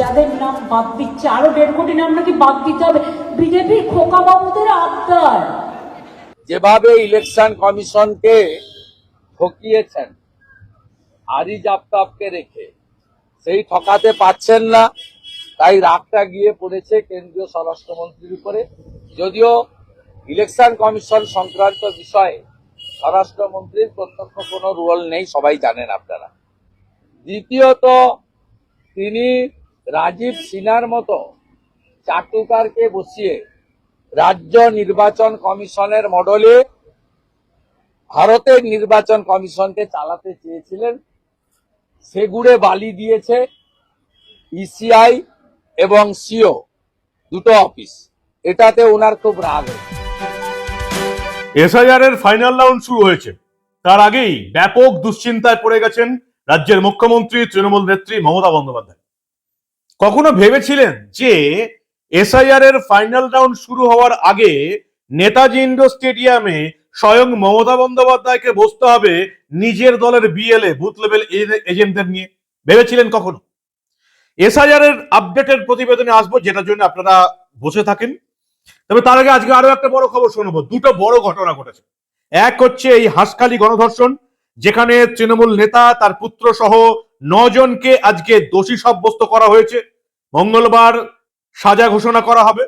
যাদের নাম বাদ দিচ্ছে, আরও দেড় কোটি নাম নাকি বাদ দিতে হবে। বিজেপির খোকা বাবুদের যেভাবে ইলেকশন কমিশনকে ঠকিয়েছেন, আরি জাপতাপকে রেখে, সেই ঠকাতে পাচ্ছেন না। তাই রাগটা গিয়ে পড়েছে কেন্দ্রীয় স্বরাষ্ট্রমন্ত্রীর উপরে। যদিও ইলেকশন কমিশন সংক্রান্ত বিষয়ে স্বরাষ্ট্রমন্ত্রীর প্রত্যক্ষ কোনো রোল নেই, সবাই জানেন আপনারা। দ্বিতীয়ত, তিনি রাজীব সিনহার মতো চাটুকারকে বসিয়ে রাজ্য নির্বাচন কমিশনের মডেলে ভারতের নির্বাচন কমিশনকে চালাতে চেয়েছিলেন। সেগুড়ে বালি দিয়েছে ইসিআই এবং সিও, দুটো অফিস। এটাতে ওনার খুব রাগ এসআইআর এর ফাইনাল রাউন্ড শুরু হয়েছে। তার আগেই ব্যাপক দুশ্চিন্তায় পড়ে গেছেন রাজ্যের মুখ্যমন্ত্রী, তৃণমূল নেত্রী মমতা বন্দ্যোপাধ্যায়। কখনো ভেবেছিলেন যে এসআইআর এর ফাইনাল রাউন্ড শুরু হওয়ার আগে নেতাজি ইন্ডোর স্টেডিয়ামে স্বয়ং মমতা বন্দ্যোপাধ্যায়কে বসতে হবে নিজের দলের বিএলএ বুথ লেভেল এজেন্টদের নিয়ে? ভেবেছিলেন কখনো? এসআইআর এর আপডেটের প্রতিবেদনে আসব, যেটার জন্য আপনারা বসে থাকেন। তবে তার আগে আজকে আরও একটা বড় খবর শোনাবো। দুটো বড় ঘটনা ঘটেছে। এক হচ্ছে এই হাসখালি গণধর্ষণ, যেখানে তৃণমূল নেতা, তার পুত্র সহ জনকে আজকে দোষী সাব্যস্ত করা হয়েছে। মঙ্গলবার সাজা ঘোষণা করা হবে।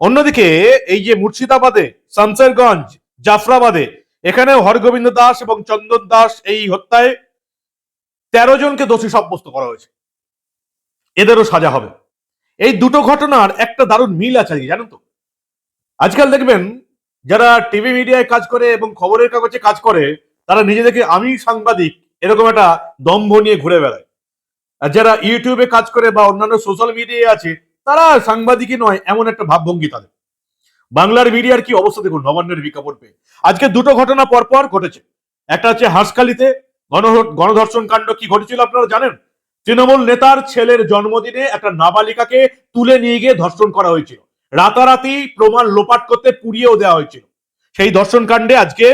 অন্যদিকে এই যে মুর্শিদাবাদে, শামসেরগঞ্জ, জাফরাবাদে এখানে হরগোবিন্দ দাস এবং চন্দন দাস এই হত্যায় তেরো জনকে দোষী সাব্যস্ত করা হয়েছে। এদেরও সাজা হবে। এই দুটো ঘটনার একটা দারুণ মিল আছে জানেন তো? আজকাল দেখবেন যারা টিভি মিডিয়ায় কাজ করে এবং খবরের কাগজে কাজ করে, তারা নিজেদেরকে আমি সাংবাদিক এরকম একটা দম্ভ নিয়ে ঘুরে বেড়ায়। যারা ইউটিউবে কাজ করে বা অন্যান্য সোশ্যাল মিডিয়ায় আছে, তারা সাংবাদিকই নয়, এমন একটা ভাবভঙ্গি তাদের। বাংলার মিডিয়ার কি অবস্থা দেখুন, নবান্নের বিজ্ঞাপন পেয়ে। আজকে দুটো ঘটনা পরপর ঘটেছে। একটা হচ্ছে হাঁসখালিতে গণধর্ষণ কাণ্ড কি ঘটেছিল আপনারা জানেন? তৃণমূল নেতার ছেলের জন্মদিনে একটা নাবালিকাকে তুলে নিয়ে গিয়ে ধর্ষণ করা হয়েছিল। রাতারাতি প্রমাণ লোপাট করতে পুড়িয়েও দেওয়া হয়েছিল। সেই ধর্ষণ কাণ্ডে আজকে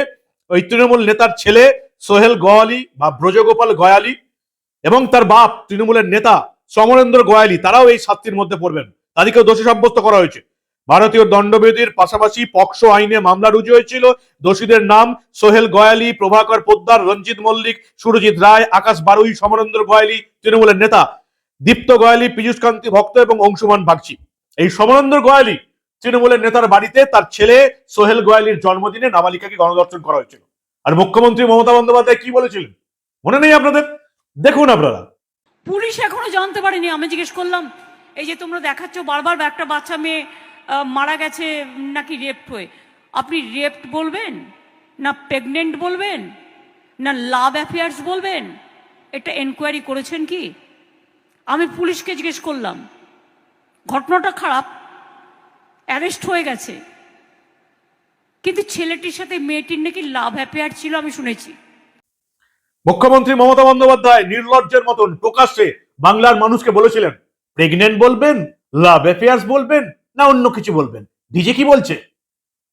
ওই তৃণমূল নেতার ছেলে সোহেল গোয়ালি বা ব্রজগোপাল গয়ালি এবং তার বাপ তৃণমূলের নেতা সমরেন্দ্র গোয়ালি, তারাও এই শাস্তির মধ্যে পড়বেন। তাদেরকেও দোষী সাব্যস্ত করা হয়েছে। ভারতীয় দণ্ডবিধির পাশাপাশি পক্সো আইনে মামলা রুজু হয়েছিল। দোষীদের নাম সোহেল গয়ালি, প্রভাকর পোদ্দার, রঞ্জিত মল্লিক, সুরজিৎ রায়, আকাশ বারুই, সমরেন্দ্র গয়ালি, তৃণমূলের নেতা দীপ্ত গয়ালি, পীযুষ কান্তি ভক্ত এবং অংশুমান বাগচি। এই সমরেন্দ্র গয়ালি তৃণমূলের নেতার বাড়িতে তার ছেলে সোহেল গোয়ালির জন্মদিনে নাবালিকাকে গণদর্শন করা হয়েছিল। আর মুখ্যমন্ত্রী মমতা বন্দ্যোপাধ্যায় কি বলেছিলেন? মনে নেই আপনাদের? দেখুন আপনারা। পুলিশ এখনও জানতে পারেনি, আমি জিজ্ঞেস করলাম, এই যে তোমরা দেখাচ্ছ, বারবার একটা বাচ্চা মেয়ে মারা গেছে নাকি রেপ্ট হয়ে। আপনি রেপ্ট বলবেন? না প্রেগনেন্ট বলবেন? না লাভ অ্যাফেয়ার্স বলবেন? এটা এনকোয়ারি করেছেন কি? আমি পুলিশকে জিজ্ঞেস করলাম, ঘটনাটা খারাপ অ্যারেস্ট হয়ে গেছে, কিন্তু ছেলেটির সাথে মেয়েটির নাকি লাভ অ্যাফেয়ার ছিল আমি শুনেছি। মুখ্যমন্ত্রী মমতা বন্দ্যোপাধ্যায় নির্লজ্জের মতন প্রকাশ্যে বাংলার মানুষকে বলেছিলেন প্রেগনেন্ট বলবেন লাভ অ্যাফেয়ার্স বলবেন, না অন্য কিছু বলবেন? ডিজে কি বলছে?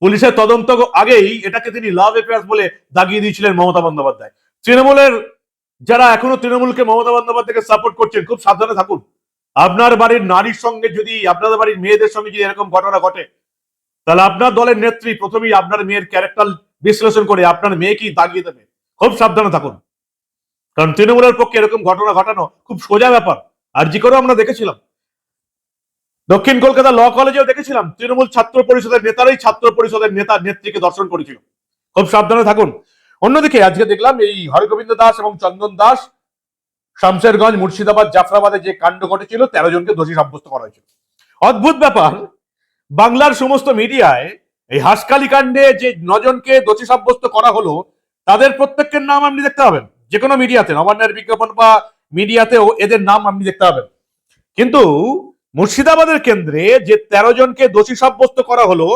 পুলিশের তদন্ত আগেই এটাকে তিনি লাভ অ্যাফেয়ার্স বলে দাগিয়ে দিয়েছিলেন মমতা বন্দ্যোপাধ্যায়। তৃণমূলের যারা এখনও তৃণমূলকে মমতা বন্দ্যোপাধ্যায়কে সাপোর্ট করছেন, খুব সাবধানে থাকুন। আপনার বাড়ির নারীর সঙ্গে যদি, আপনাদের বাড়ির মেয়েদের সঙ্গে যদি এরকম ঘটনা ঘটে, তাহলে আপনার দলের নেত্রী প্রথমেই আপনার মেয়ের ক্যারেক্টার বিশ্লেষণ করে আপনার মেয়েকেই দাগিয়ে দেবে? খুব সাবধানে থাকুন। কারণ তৃণমূলের পক্ষে এরকম ঘটনা ঘটানো খুব সোজা ব্যাপার। আর জি করেও আমরা দেখেছিলাম। দক্ষিণ কলকাতা ল কলেজেও দেখেছিলাম, তৃণমূল ছাত্র পরিষদের নেতারাই ছাত্র পরিষদের নেতা নেত্রীকে দর্শন করেছিল। খুব সাবধানে থাকুন। অন্যদিকে আজকে দেখলাম এই হরগোবিন্দ দাস এবং চন্দন দাস, শামশেরগঞ্জ, মুর্শিদাবাদ, জাফরাবাদে যে কাণ্ড ঘটেছিল, তেরো জনকে দোষী সাব্যস্ত করা হয়েছিল। অদ্ভুত ব্যাপার, বাংলার সমস্ত মিডিয়ায় এই হাসকালি কাণ্ডে যে নজনকে দোষী সাব্যস্ত করা হলো, তাদের প্রত্যেকের নাম আপনি দেখতে পাবেন। যে কোনো মিডিয়াতে, নবান্নের বিজ্ঞাপন বা মিডিয়াতেও এদের নাম আপনি দেখতে পাবেন। কিন্তু মুর্শিদাবাদের কেন্দ্রে যে তেরো জনকে দোষী সাব্যস্ত করা হলো,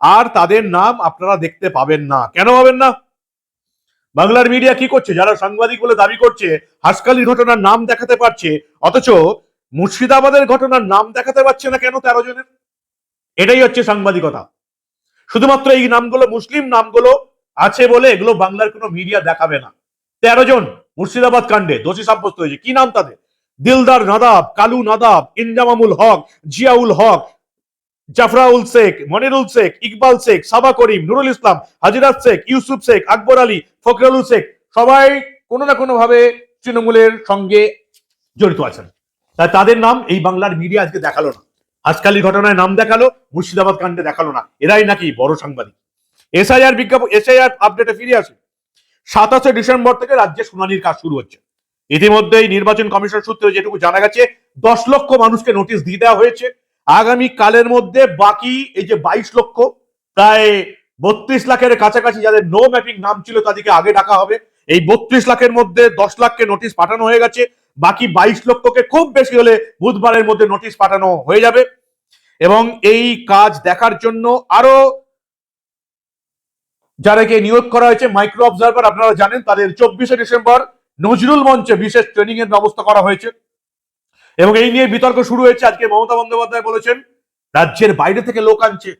আর তাদের নাম আপনারা দেখতে পাবেন না। কেন পাবেন না? বাংলার মিডিয়া কি করছে? যারা সাংবাদিক বলে দাবি করছে হাসকালির ঘটনার নাম দেখাতে পারছে, অথচ মুর্শিদাবাদের ঘটনার নাম দেখাতে পারছে না কেন তেরো জনের? এটাই হচ্ছে সাংবাদিকতা। শুধুমাত্র এই নামগুলো মুসলিম নামগুলো আছে বলে এগুলো বাংলার কোনো মিডিয়া দেখাবে না। তেরো জন মুর্শিদাবাদ কাণ্ডে দোষী সাব্যস্ত হয়েছে। কি নাম তাদের? দিলদার নাদাব, কালু নাদাব, ইনজামামুল হক, জিয়াউল হক, জাফরাউল শেখ, মনিরুল শেখ, ইকবাল শেখ, সাবা করিম, নুরুল ইসলাম, হাজিরাত শেখ, ইউসুফ শেখ, আকবর আলী, ফখরুল শেখ সবাই কোনো না কোনো ভাবে তৃণমূলের সঙ্গে জড়িত আছেন। তাই তাদের নাম এই বাংলার মিডিয়া আজকে দেখাল না। আজকালের ঘটনায় নাম দেখাল, মুর্শিদাবাদ কাণ্ডে দেখাল না। এরাই নাকি বড় সাংবাদিক। এসআইআর বিজ্ঞাপন, এসআইআর আপডেটে ফিরে আসে সাতাশে ডিসেম্বর থেকে রাজ্যে শুনানির কাজ শুরু হচ্ছে। ইতিমধ্যেই নির্বাচন কমিশন সূত্রে যেটুকু জানা গেছে, দশ লক্ষ মানুষকে নোটিশ দিয়ে দেওয়া হয়েছে। আগামী কালের মধ্যে বাকি এই যে বাইশ লক্ষ, প্রায় বত্রিশ লাখের কাছাকাছি যাদের নো ম্যাপিং নাম ছিল তাদেরকে আগে ডাকা হবে। এই বত্রিশ লাখের মধ্যে দশ লাখকে নোটিশ পাঠানো হয়ে গেছে। বাকি বাইশ লক্ষকে খুব বেশি হলে বুধবারের মধ্যে নোটিশ পাঠানো হয়ে যাবে। এবং এই কাজ দেখার জন্য আরও যারাকে নিয়োগ করা হয়েছে মাইক্রো অবজারভার আপনারা জানেন, তাদের চব্বিশে ডিসেম্বর নজরুল মঞ্চে বিশেষ ট্রেনিং এর ব্যবস্থা করা হয়েছে। এবং এই নিয়ে বিতর্ক শুরু হয়েছে। আজকে মমতা বন্দ্যোপাধ্যায় বলেছেন, রাজ্যের বাইরে থেকে লোক আনছে।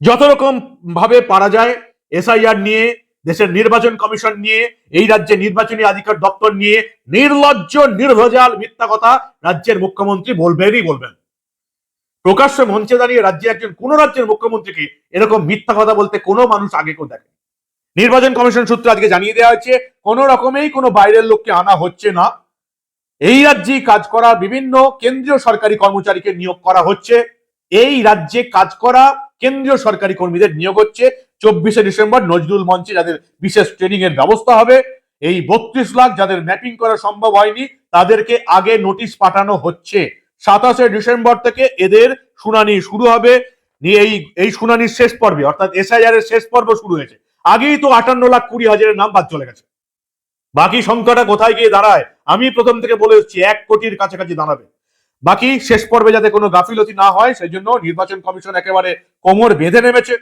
যত রকম ভাবে পারা যায় এসআইআর নিয়ে, দেশের নির্বাচন কমিশন নিয়ে, এই রাজ্যে নির্বাচনী আধিকার দপ্তর নিয়ে, নির্লজ্জ, নির্ভজাল মিথ্যা কথা রাজ্যের মুখ্যমন্ত্রী বলবেনই বলবেন। প্রকাশ্য মঞ্চে দাঁড়িয়ে রাজ্যে একজন কোন রাজ্যের মুখ্যমন্ত্রীকে এরকম মিথ্যা কথা বলতে কোনো মানুষ আগে কেউ দেখে নির্বাচন কমিশন সূত্রে আজকে জানিয়ে দেওয়া হয়েছে, কোন রকমেই কোনো বাইরের লোককে আনা হচ্ছে না। এই রাজ্যে কাজ করা বিভিন্ন কেন্দ্রীয় সরকারি কর্মচারীকে নিয়োগ করা হচ্ছে। এই রাজ্যে কাজ করা কেন্দ্রীয় সরকারি কর্মীদের নিয়োগ হচ্ছে। চব্বিশে ডিসেম্বর নজরুল মঞ্চে যাদের বিশেষ ট্রেনিং এর ব্যবস্থা হবে, এই বত্রিশ লাখ যাদের ম্যাপিং করা সম্ভব হয়নি, তাদেরকে আগে নোটিশ পাঠানো হচ্ছে। সাতাশে ডিসেম্বর থেকে এদের শুনানি শুরু হবে। এই এই শুনানির শেষ পর্বে, অর্থাৎ এসআইআর এর শেষ পর্ব শুরু হয়েছে। আগেই তো আটান্ন লাখ কুড়ি হাজারের নাম বাদ চলে গেছে। বাকি সংখ্যাটা কোথায় গিয়ে দাঁড়ায়, আমি প্রথম থেকে বলে এসেছি, এক কোটির কাছাকাছি দাঁড়াবে। বাকি শেষ পর্বে যাতে কোনো গাফিলতি না হয় সেই জন্য নির্বাচন কমিশন একেবারে কোমর বেঁধে নেমেছে।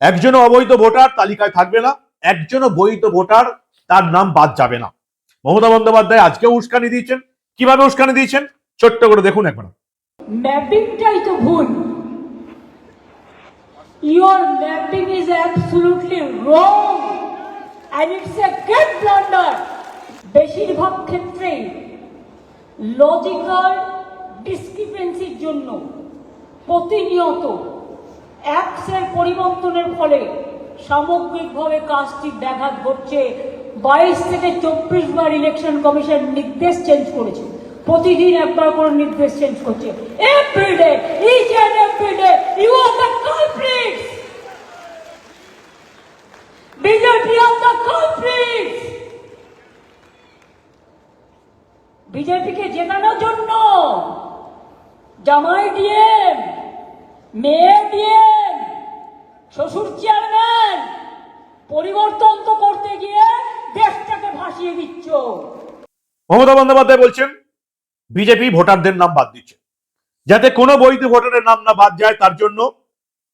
একজনও অবৈধ ভোটার তালিকায় থাকবে না, একজনও বৈধ ভোটার তার নাম বাদ যাবে না। মমতা বন্দ্যোপাধ্যায় আজকেও উস্কানি দিয়েছেন। কীভাবে উস্কানি দিয়েছেন? ছোট্ট করে দেখুন একবার। ম্যাপিংটাই তো ভুল। Your mapping is absolutely wrong and it's a great blunder বেশিরভাগ ক্ষেত্রেই লজিক্যাল ডিসক্রিপেন্সির জন্য প্রতিনিয়ত অ্যাপসের পরিবর্তনের ফলে সামগ্রিকভাবে কাজটি ব্যাঘাত ঘটছে। বাইশ থেকে চব্বিশ বার ইলেকশন কমিশন নির্দেশ চেঞ্জ করেছে। প্রতিদিন একবার করে নির্দেশ চেঞ্জ করছে। ইউ দ্য বিজেপি বিজেপিকে জেতানোর জন্য জামাই ডিএম, মেয়ে ডিএম, শ্বশুর চেয়ারম্যান, পরিবর্তন তো করতে গিয়ে দেশটাকে ভাসিয়ে দিচ্ছ। মমতা বন্দ্যোপাধ্যায় বলছেন বিজেপি ভোটারদের নাম বাদ দিচ্ছে। যাতে কোনো বৈধ ভোটারের নাম না বাদ যায়, তার জন্য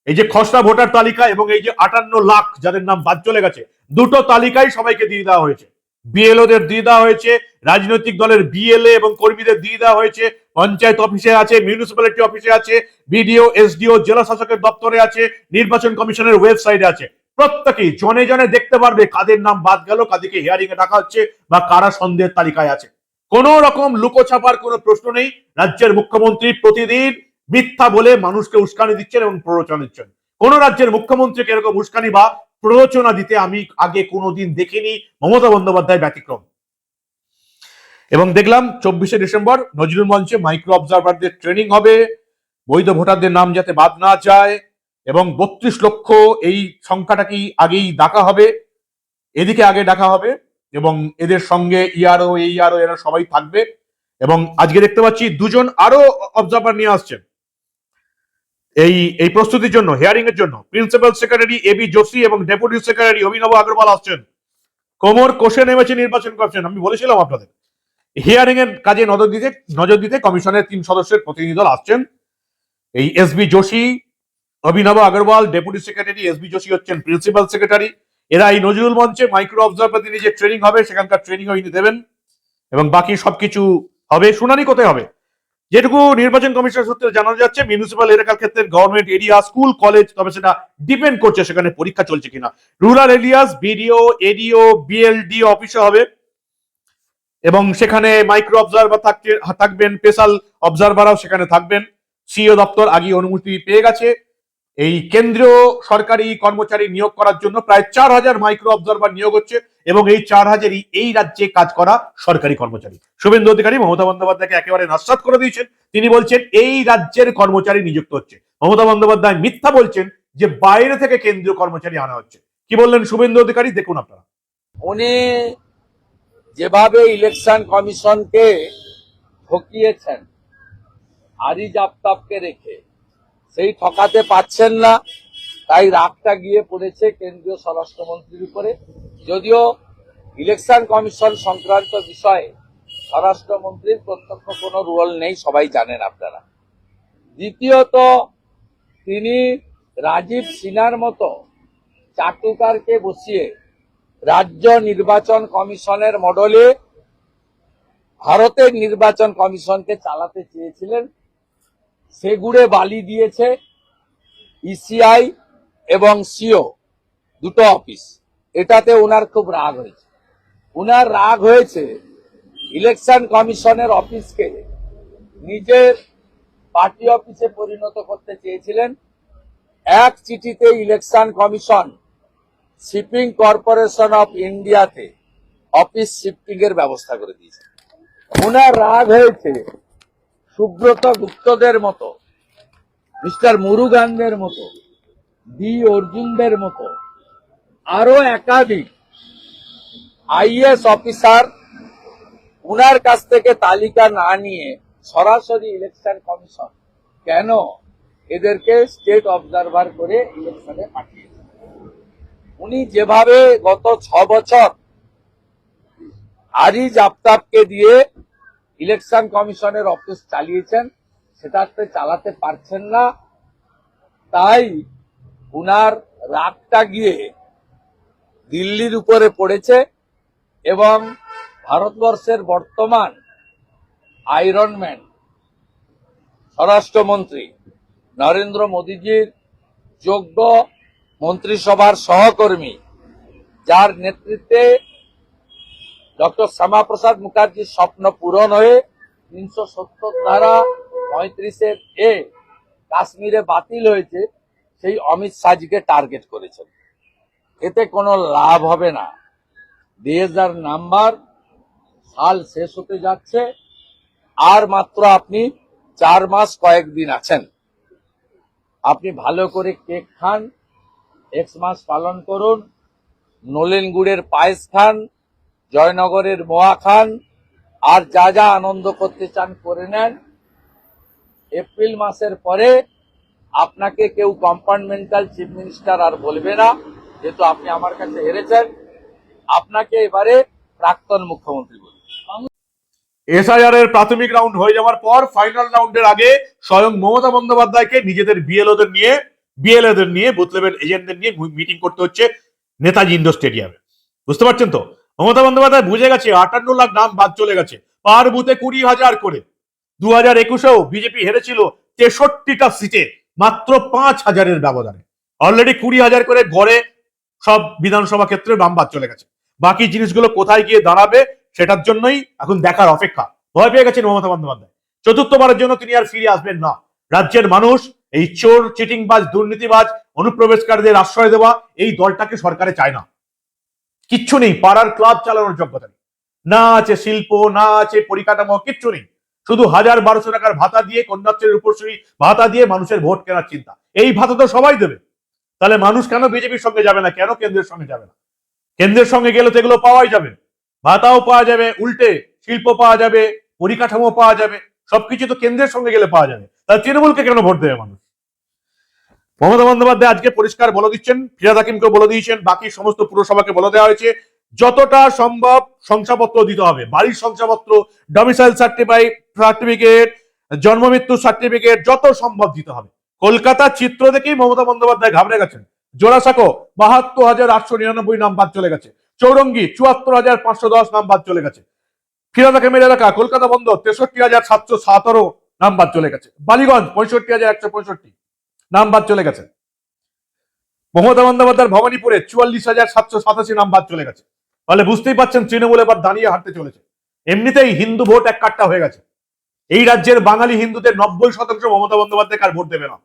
এই যে খসড়া ভোটার তালিকা এবং এই যে আটান্ন লাখ যাদের নাম বাদ চলে গেছে, দুটো তালিকাই সবাইকে দিয়ে দেওয়া হয়েছে। বিএলওদের দিয়ে দেওয়া হয়েছে, রাজনৈতিক দলের বিএলএ এবং কর্মীদের দিয়ে দেওয়া হয়েছে, পঞ্চায়েত অফিসে আছে, মিউনিসিপ্যালিটি অফিসে আছে, বিডিও, এসডিও, জেলা শাসকের দপ্তরে আছে, নির্বাচন কমিশনের ওয়েবসাইটে আছে। প্রত্যেকেই জনে জনে দেখতে পারবে কাদের নাম বাদ গেল, কাদেরকে হিয়ারিং এ ডাকা হচ্ছে বা কারা সন্দেহের তালিকায় আছে। কোন রকম লুকোছাপার কোনো প্রশ্ন নেই। রাজ্যের মুখ্যমন্ত্রী প্রতিদিন মিথ্যা বলে মানুষকে উস্কানি দিচ্ছেন এবং প্ররোচনা দিচ্ছেন। কোন রাজ্যের মুখ্যমন্ত্রীকে এরকম উস্কানি বা প্ররোচনা দিতে আমি আগে কোনোদিন দেখিনি। মমতা বন্দ্যোপাধ্যায় ব্যতিক্রম। এবং দেখলাম চব্বিশে ডিসেম্বর নজরুল মঞ্চে মাইক্রো অবজারভারদের ট্রেনিং হবে। বৈধ ভোটারদের নাম যাতে বাদ না যায় এবং বত্রিশ লক্ষ এই সংখ্যাটা কি আগেই ডাকা হবে? এদিকে আগে ডাকা হবে। এবং এদের সঙ্গে ইয়ারও, এই আরও এরা সবাই থাকবে। এবং আজকে দেখতে পাচ্ছি দুজন আরও অবজার্ভার নিয়ে আসছেন এই এই প্রস্তুতির জন্য হিয়ারিং এর জন্য। Principal secretary A B Joshi এবং ডেপুটি সেক্রেটারি অভিনব আগরওয়াল আসছেন। কোমর কোষে নেমেছে নির্বাচন কমিশন, আমি বলেছিলাম আপনাদের। হিয়ারিং এর কাজে নজর দিতে নজর দিতে কমিশনের তিন সদস্যের প্রতিনিধি দল আসছেন। এই S B Joshi Abhinav Agarwal deputy secretary S B Joshi হচ্ছেন প্রিন্সিপাল সেক্রেটারি এরা এই নজরুল মঞ্চে মাইক্রো অবজারভার নিয়ে যে ট্রেনিং হবে, সেখানকার ট্রেনিং ইনি দেবেন। এবং বাকি সবকিছু হবে, শুনানি কোথায় হবে? যেটুকু নির্বাচন কমিশন সূত্রে জানা যাচ্ছে মিউনিসিপাল এলাকার ক্ষেত্রে গভর্নমেন্ট এরিয়া স্কুল কলেজ তবে সেটা ডিপেন্ড করছে সেখানে পরীক্ষা চলছে কিনা। Rural areas BDO ADO BLD অফিসে হবে। এবং সেখানে মাইক্রো অবজারভার থাকবেন স্পেশাল অবজারভারও সেখানে থাকবেন। সিও দপ্তর আগে অনুমতি পেয়ে গেছে। এই কেন্দ্রীয় সরকারি কর্মচারী নিয়োগ করার জন্য প্রায় চার হাজার মাইক্রো অবজারভার নিয়োগ হচ্ছে এবং এই চার হাজারই এই রাজ্যে কাজ করা সরকারি কর্মচারী। শুভেন্দু অধিকারী, মমতা বন্দ্যোপাধ্যায়কে একেবারে নস্বাত করে দিয়েছেন। তিনি বলছেন, এই রাজ্যের কর্মচারী নিযুক্ত হচ্ছে। মমতা বন্দ্যোপাধ্যায় মিথ্যা বলছেন যে বাইরে থেকে কেন্দ্রীয় কর্মচারী আনা হচ্ছে। কি বললেন শুভেন্দু অধিকারী? দেখুন আপনারা। উনি যেভাবে ইলেকশন কমিশনকে ঠকিয়েছেন, আরিজ আফতাবকে রেখে সেই ঠকাতে পাচ্ছেন না। তাই রাগটা গিয়ে পড়েছে কেন্দ্রীয় স্বরাষ্ট্রমন্ত্রীর উপরে। যদিও ইলেকশন কমিশন সংক্রান্ত বিষয়ে স্বরাষ্ট্রমন্ত্রীর প্রত্যক্ষ কোনো রোল নেই, সবাই জানেন আপনারা। দ্বিতীয়ত, তিনি রাজীব সিনহার মতো চাটুকারকে বসিয়ে রাজ্য নির্বাচন কমিশনের মডেলে ভারতের নির্বাচন কমিশনকে চালাতে চেয়েছিলেন। সেগুড়ে বালি দিয়েছে ইসিআই এবং সিও দুটো অফিস। এটাতে ওনার খুব রাগ হয়েছে। ওনার রাগ হয়েছে ইলেকশন কমিশনের অফিসকে নিজের পার্টি অফিসে পরিণত করতে চেয়েছিলেন। এক চিঠিতে election commission Shipping Corporation of ইন্ডিয়াতে অফিস শিফটিং এর ব্যবস্থা করে দিয়েছে। ওনার রাগ হয়েছে সুব্রত গুপ্তদের মতো, মিস্টার মুরুগানদের মতো ডি অর্জুনদের মতো আরও একাধিক আইএস অফিসার উনার কাছ থেকে তালিকা না নিয়ে সরাসরি ইলেকশন কমিশন কেন এদেরকে স্টেট অবজারভার করে ইলেকশনে পাঠিয়েছে? উনি যেভাবে গত ছ বছর আরিজ আফতাবকে দিয়ে ইলেকশন কমিশনের অফিস চালিয়েছেন, সেটাতে চালাতে পারছেন না। তাই উনার রাগটা গিয়ে দিল্লির উপরে পড়েছে এবং ভারতবর্ষের বর্তমান আয়রনম্যান স্বরাষ্ট্রমন্ত্রী নরেন্দ্র মোদীজির যোগ্য মন্ত্রিসভার সহকর্মী, যার নেতৃত্বে ডক্টর শ্যামাপ্রসাদ মুখার্জির স্বপ্ন পূরণ হয়ে তিনশো সত্তর ধারা পঁয়ত্রিশের এ কাশ্মীরে বাতিল হয়েছে, সেই অমিত শাহজিকে টার্গেট করেছেন। এতে কোনো লাভ হবে না। দেড় নাম্বার সাল শেষ হতে যাচ্ছে, আর মাত্র আপনি চার মাস কয়েকদিন আছেন। আপনি ভালো করে কেক খান এক্স মাস পালন করুন, নলেন গুড়ের পায়েস খান জয়নগরের মোয়া খান আর যা যা আনন্দ করতে চান করে নেন। এপ্রিল মাসের পরে আপনাকে কেউ কম্পার্টমেন্টাল চিফ মিনিস্টার আর বলবে না, যেহেতু আপনি আমার কাছে হেরেছেন। আপনাকে এবারে প্রাক্তন মুখ্যমন্ত্রী বলবে এসআইআর প্রাথমিক রাউন্ড হয়ে যাওয়ার পর ফাইনাল রাউন্ডের আগে স্বয়ং মমতা বন্দ্যোপাধ্যায়কে নিজেদের বিএলওদের নিয়ে বিএলওদের নিয়ে, বুথ লেভেল এজেন্টদের নিয়ে মিটিং করতে হচ্ছে নেতাজি ইন্ডোর স্টেডিয়ামে। বুঝতে পারছেন তো? মমতা বন্দ্যোপাধ্যায় বুঝে গেছে, আটান্ন লাখ নাম বাদ চলে গেছে। পার বুথে কুড়ি হাজার করে। দু হাজার একুশেও বিজেপি হেরেছিল তেষট্টিটা সিটে, মাত্র পাঁচ হাজারের ব্যবধানে। অলরেডি কুড়ি হাজার করে গড়ে সব বিধানসভা ক্ষেত্রে নাম বাদ চলে গেছে। বাকি জিনিসগুলো কোথায় গিয়ে দাঁড়াবে, সেটার জন্যই এখন দেখার অপেক্ষা। ভয় পেয়ে গেছেন মমতা বন্দ্যোপাধ্যায়। চতুর্থবারের জন্য তিনি আর ফিরে আসবেন না। রাজ্যের মানুষ, এই চোর, চিটিংবাজ, দুর্নীতিবাজ, অনুপ্রবেশকারীদের আশ্রয় দেওয়া, এই দলটাকে সরকারে চায় না। কিচ্ছু নেই, পাড়ার ক্লাব চালানোর যোগ্যতা নেই। না আছে শিল্প, না আছে পরিকাঠামো, কিচ্ছু নেই। শুধু হাজার বারোশো টাকার ভাতা দিয়ে কন্যাশ্রীর উপরশ্রী ভাতা দিয়ে মানুষের ভোট কেনার চিন্তা। এই ভাতা তো সবাই দেবে। তাহলে মানুষ কেন বিজেপির সঙ্গে যাবে না? কেন কেন্দ্রের সঙ্গে যাবে না? কেন্দ্রের সঙ্গে গেলে তো এগুলো পাওয়াই যাবে। ভাতাও পাওয়া যাবে, উল্টে শিল্প পাওয়া যাবে, পরিকাঠামো পাওয়া যাবে, সবকিছু তো কেন্দ্রের সঙ্গে গেলে পাওয়া যাবে। তাহলে তৃণমূলকে কেন ভোট দেবে মানুষ? মমতা বন্দ্যোপাধ্যায় আজকে পরিষ্কার বলে দিচ্ছেন, ফিরাদ হাকিমকে বলে দিয়েছেন, বাকি সমস্ত পুরসভাকে বলে দেওয়া হয়েছে, যতটা সম্ভব শংসাপত্র দিতে হবে। বাড়ির শংসাপত্র ডমিসাইল সার্টিফাইড সার্টিফিকেট জন্ম মৃত্যু সার্টিফিকেট যত সম্ভব দিতে হবে। কলকাতার চিত্র দেখেই মমতা বন্দ্যোপাধ্যায় ঘাবড়ে গেছেন। জোড়াসাঁকো বাহাত্তর হাজার আটশো নিরানব্বই নাম বাদ চলে গেছে। চৌরঙ্গি চুয়াত্তর হাজার পাঁচশো দশ নাম বাদ চলে গেছে। ফিরাদ হাকিমের এলাকা, কলকাতা বন্দর তেষট্টি হাজার সাতশো সতেরো নাম বাদ চলে গেছে। বালিগঞ্জ পঁয়ষট্টি হাজার একশো পঁয়ষট্টি। নাম বাদ চলে গেছে। মমতা বন্দ্যোপাধ্যায়ের ভবানীপুরে চুয়াল্লিশ হাজার সাতশো সাতাশি নাম বাদ চলে গেছে। তাহলে বুঝতেই পারছেন তৃণমূল এবার দাঁড়িয়ে হাঁটতে চলেছে। এমনিতেই হিন্দু ভোট এক কাট্টা হয়ে গেছে। এই রাজ্যের বাঙালি হিন্দুদের নব্বই শতাংশ মমতা বন্দ্যোপাধ্যায় কার ভোট দেবে না।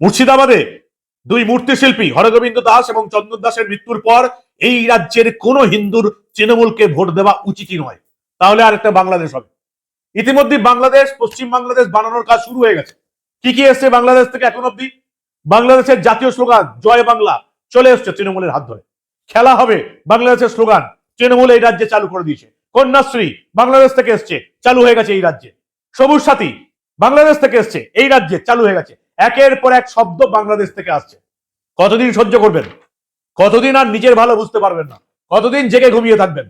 মুর্শিদাবাদে দুই মূর্তি শিল্পী হরগোবিন্দ দাস এবং চন্দন দাসের মৃত্যুর পর এই রাজ্যের কোন হিন্দুর তৃণমূলকে ভোট দেওয়া উচিতই নয়। তাহলে আর একটা বাংলাদেশ হবে। ইতিমধ্যে বাংলাদেশ, পশ্চিম বাংলাদেশ বানানোর কাজ শুরু হয়ে গেছে। কি কি এসছে বাংলাদেশ থেকে এখন অব্দি বাংলাদেশের জাতীয় স্লোগান, জয় বাংলা, চলে এসছে তৃণমূলের হাত ধরে। খেলা হবে বাংলাদেশের স্লোগান, তৃণমূল এই রাজ্যে চালু করে দিয়েছে। কন্যাশ্রী বাংলাদেশ থেকে এসছে, চালু হয়ে গেছে এই রাজ্যে। সবুজ সাথী বাংলাদেশ থেকে এসছে, এই রাজ্যে চালু হয়ে গেছে। একের পর এক শব্দ বাংলাদেশ থেকে আসছে। কতদিন সহ্য করবেন? কতদিন আর নিজের ভালো বুঝতে পারবেন না। কতদিন জেগে ঘুমিয়ে থাকবেন?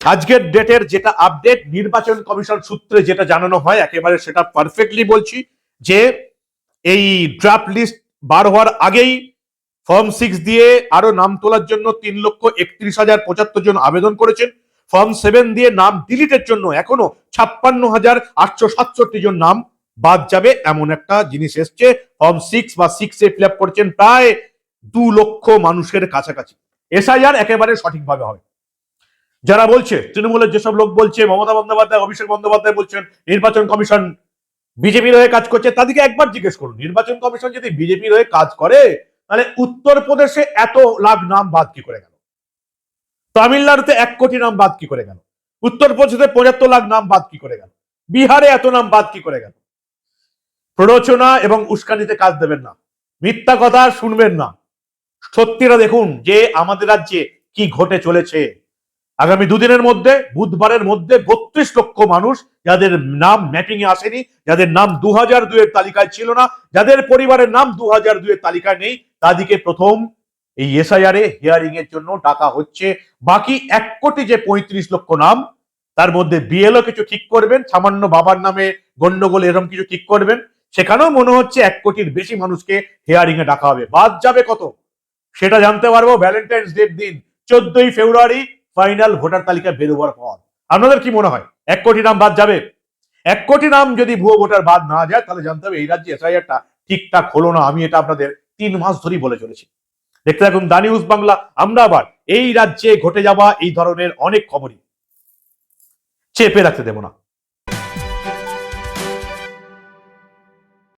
আজকের ডেটের যেটা আপডেট, নির্বাচন কমিশন সূত্রে যেটা জানানো হয়, একেবারে সেটা পারফেক্টলি বলছি যে এই ড্রাফট লিস্ট বার হওয়ার আগেই ফর্ম সিক্স দিয়ে আরও নাম তোলার জন্য তিন লক্ষ একত্রিশ হাজার পঁচাত্তর জন আবেদন করেছেন। ফর্ম সেভেন দিয়ে নাম ডিলিটের জন্য এখনও ছাপ্পান্ন হাজার আটশো সাতষট্টি জন নাম বাদ যাবে এমন একটা জিনিস এসছে। ফর্ম সিক্স বা সিক্স এ ফিল আপ করছেন প্রায় দু লক্ষ মানুষের কাছাকাছি। এসআইআর একেবারে সঠিকভাবে হবে। যারা বলছে, তৃণমূলের যেসব লোক বলছে, মমতা বন্দ্যোপাধ্যায়, অভিষেক বন্দ্যোপাধ্যায় বলছেন, নির্বাচন কমিশন বিজেপির হয়ে কাজ করছে, তাদেরকে একবার জিজ্ঞেস করুন, নির্বাচন কমিশন যদি বিজেপির হয়ে কাজ করে, তাহলে উত্তরপ্রদেশে এত লাখ নাম বাদ কি করে গেল? তামিলনাড়ুতে এক কোটি নাম বাদ কি করে গেল? উত্তরপ্রদেশে পঁচাত্তর লাখ নাম বাদ কি করে গেল? বিহারে এত নাম বাদ কি করে গেল? প্ররোচনা এবং উস্কানিতে কাজ দেবেন না। মিথ্যা কথা শুনবেন না। সত্যিটা দেখুন যে আমাদের রাজ্যে কি ঘটে চলেছে। আগামী দুদিনের মধ্যে, বুধবারের মধ্যে বত্রিশ লক্ষ মানুষ যাদের নাম ম্যাপিং এ আসেনি, যাদের নাম দু হাজার দুয়ের তালিকায় ছিল না, যাদের পরিবারের নাম দু হাজার দুয়ের তালিকায় নেই তাদেরকে প্রথম এই এসআইআর এ হিয়ারিং এর জন্য ডাকা হচ্ছে। বাকি এক কোটি যে পঁয়ত্রিশ লক্ষ নাম, তার মধ্যে বিএলও কিছু ঠিক করবেন, সামান্য বাবার নামে গন্ডগোল এরকম কিছু ঠিক করবেন, সেখানেও মনে হচ্ছে এক কোটির বেশি মানুষকে হিয়ারিং এ ডাকা হবে। বাদ যাবে কত? সেটা জানতে পারব। ভ্যালেন্টাইন্স ডের দিন, চোদ্দই ফেব্রুয়ারি ফাইনাল ভোটার তালিকা বেরোবার পর। আপনাদের কি মনে হয়? এক কোটি নাম বাদ যাবে? এক কোটি নাম যদি ভুয়ো ভোটার বাদ না যায়, তাহলে জানতে হবে এই রাজ্যে এসআইআরটা ঠিকঠাক হলো না। আমি এটা আপনাদের তিন মাস ধরেই বলে চলেছি। দেখতে থাকুন দা নিউজ বাংলা। আমরা আবার এই রাজ্যে ঘটে যাওয়া এই ধরনের অনেক খবরই চেপে রাখতে দেব না।